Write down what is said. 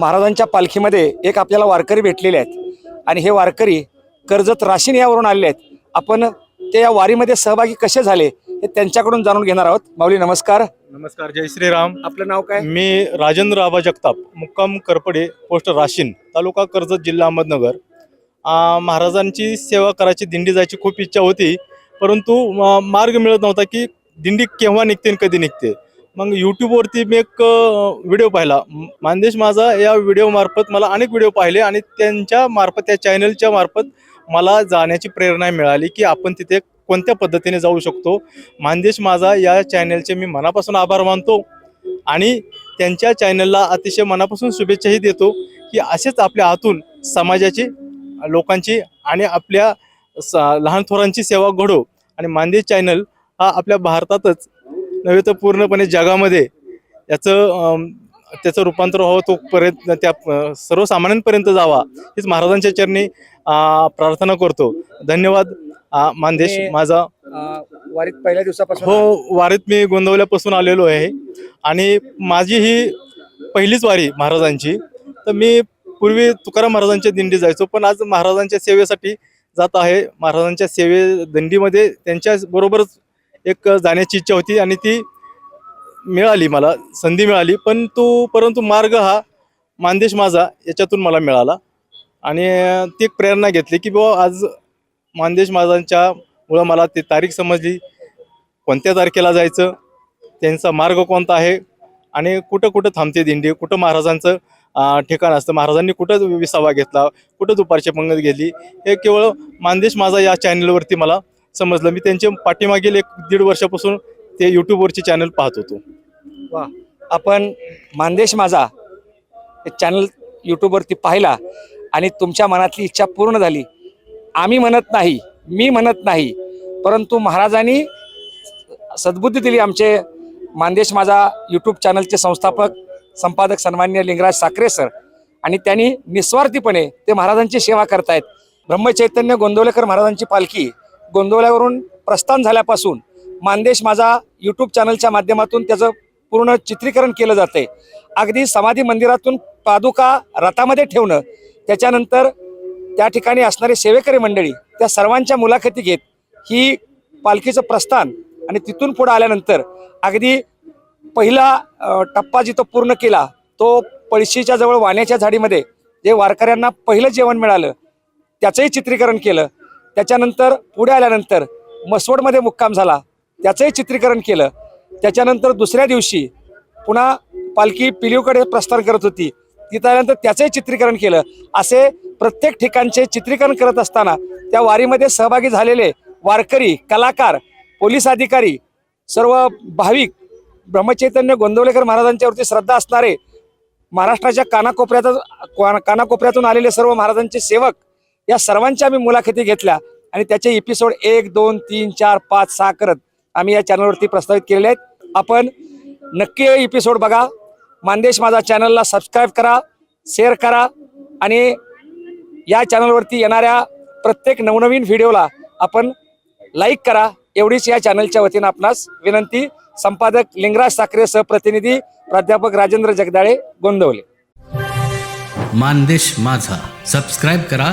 महाराजांच्या पालखीमध्ये एक आपल्याला वारकरी भेटलेले आहेत. आणि हे वारकरी कर्जत राशीन यावरून आलेले आहेत. आपण ते या वारीमध्ये सहभागी कसे झाले हे त्यांच्याकडून जाणून घेणार आहोत. माऊली नमस्कार. नमस्कार जय श्रीराम. आपलं नाव काय? मी राजेंद्र आबा जगताप मुक्काम करपडे पोस्ट राशीन तालुका कर्जत जिल्हा अहमदनगर. महाराजांची सेवा करायची दिंडी जायची खूप इच्छा होती परंतु मार्ग मिळत नव्हता की दिंडी केव्हा निघते आणि कधी निघते. मग यूट्यूबवरती मी एक व्हिडिओ पाहिला. मानदेश माझा या व्हिडिओ मार्फत मला अनेक व्हिडिओ पाहिले आणि त्यांच्या मार्फत त्या चॅनलच्या मार्फत मला जाण्याची प्रेरणा मिळाली की आपण तिथे कोणत्या पद्धतीने जाऊ शकतो. मानदेश माझा या चॅनलचे मी मनापासून आभार मानतो आणि त्यांच्या चॅनलला अतिशय मनापासून शुभेच्छाही देतो की असेच आपल्या हातून समाजाची लोकांची आणि आपल्या लहान थोरांची सेवा घडो. आणि मानदेश चॅनल हा आपल्या भारतातच नव्हे तर पूर्णपणे जगामध्ये याचं त्याचं रूपांतर व्हावं तो पर्यंत त्या सर्वसामान्यांपर्यंत जावा हीच महाराजांच्या चरणी प्रार्थना करतो. धन्यवाद. मानदेश माझा. वारीत पहिल्या दिवसापासून हो वारीत मी गोंदवल्यापासून आलेलो आहे. आणि माझी ही पहिलीच वारी महाराजांची. तर मी पूर्वी तुकाराम महाराजांच्या दिंडी जायचो पण आज महाराजांच्या सेवेसाठी जात आहे. महाराजांच्या सेवे दिंडीमध्ये त्यांच्या बरोबरच एक जाण्याची इच्छा होती आणि ती मिळाली मला संधी मिळाली. पण तो परंतु मार्ग हा मानदेश माझा याच्यातून मला मिळाला. आणि ती एक प्रेरणा घेतली की बाबा आज मानदेश माझांच्या मुळं मला ती तारीख समजली. कोणत्या तारखेला जायचं? त्यांचा मार्ग कोणता आहे? आणि कुठं कुठं थांबते दिंडी? कुठं महाराजांचं ठिकाण असतं? महाराजांनी कुठं विसावा घेतला? कुठं दुपारची पंगत घेतली हे केवळ मानदेश माझा या चॅनलवरती मला समजलं. मी त्यांच्या पाठीमागील एक दीड वर्षापासून ते युट्यूबवरचे चॅनल पाहत होतो. आपण मानदेश माझा हे चॅनल यूट्यूबवरती पाहिला आणि तुमच्या मनातली इच्छा पूर्ण झाली. आम्ही म्हणत नाही मी म्हणत नाही परंतु महाराजांनी सद्बुद्धी दिली आमचे मानदेश माझा यूट्यूब चॅनलचे संस्थापक संपादक सन्मान्य लिंगराज साखरे सर आणि त्यांनी निस्वार्थीपणे ते महाराजांची सेवा करतायत. ब्रह्मचैतन्य गोंदवलेकर महाराजांची पालखी गोंदवल्यावरून प्रस्थान झाल्यापासून मानदेश माझा यूट्यूब चॅनलच्या माध्यमातून त्याचं पूर्ण चित्रीकरण केलं जाते अगदी समाधी मंदिरातून पादुका रथामध्ये ठेवणं त्याच्यानंतर त्या ठिकाणी असणारे सेवेकरी मंडळी त्या सर्वांच्या मुलाखती घेत ही पालखीचं प्रस्थान आणि तिथून पुढे आल्यानंतर अगदी पहिला टप्पा जिथं पूर्ण केला तो पळशीच्या जवळ वाण्याच्या झाडीमध्ये जे वारकऱ्यांना पहिलं जेवण मिळालं त्याचंही चित्रीकरण केलं. त्याच्यानंतर पुढे आल्यानंतर मसवडमध्ये मुक्काम झाला. त्याचंही चित्रीकरण केलं. त्याच्यानंतर दुसऱ्या दिवशी पुन्हा पालखी पिलीवकडे प्रस्थान करत होती. तिथं आल्यानंतर त्याचंही चित्रीकरण केलं. असे प्रत्येक ठिकाणचे चित्रीकरण करत असताना त्या वारीमध्ये सहभागी झालेले वारकरी कलाकार पोलीस अधिकारी सर्व भाविक ब्रह्मचैतन्य गोंदवलेकर महाराजांच्यावरती श्रद्धा असणारे महाराष्ट्राच्या कानाकोपऱ्यातून कानाकोपऱ्यातून आलेले सर्व महाराजांचे सेवक या सर्वांच्या आम्ही मुलाखती घेतल्या आणि त्याचे एपिसोड एक दोन तीन चार पाच सहा करत आम्ही या चॅनलवरती प्रस्तावित केलेले आहेत. आपण नक्की एपिसोड बघा. मानदेश माझा चॅनलला सबस्क्राईब करा शेअर करा आणि या चॅनलवरती येणाऱ्या प्रत्येक नवनवीन व्हिडिओला आपण लाईक करा. एवढीच या चॅनलच्या वतीनं आपणास विनंती. संपादक लिंगराज साखरे सहप्रतिनिधी प्राध्यापक राजेंद्र जगदाळे गोंदवले. मानदेश माझा. सबस्क्राईब करा.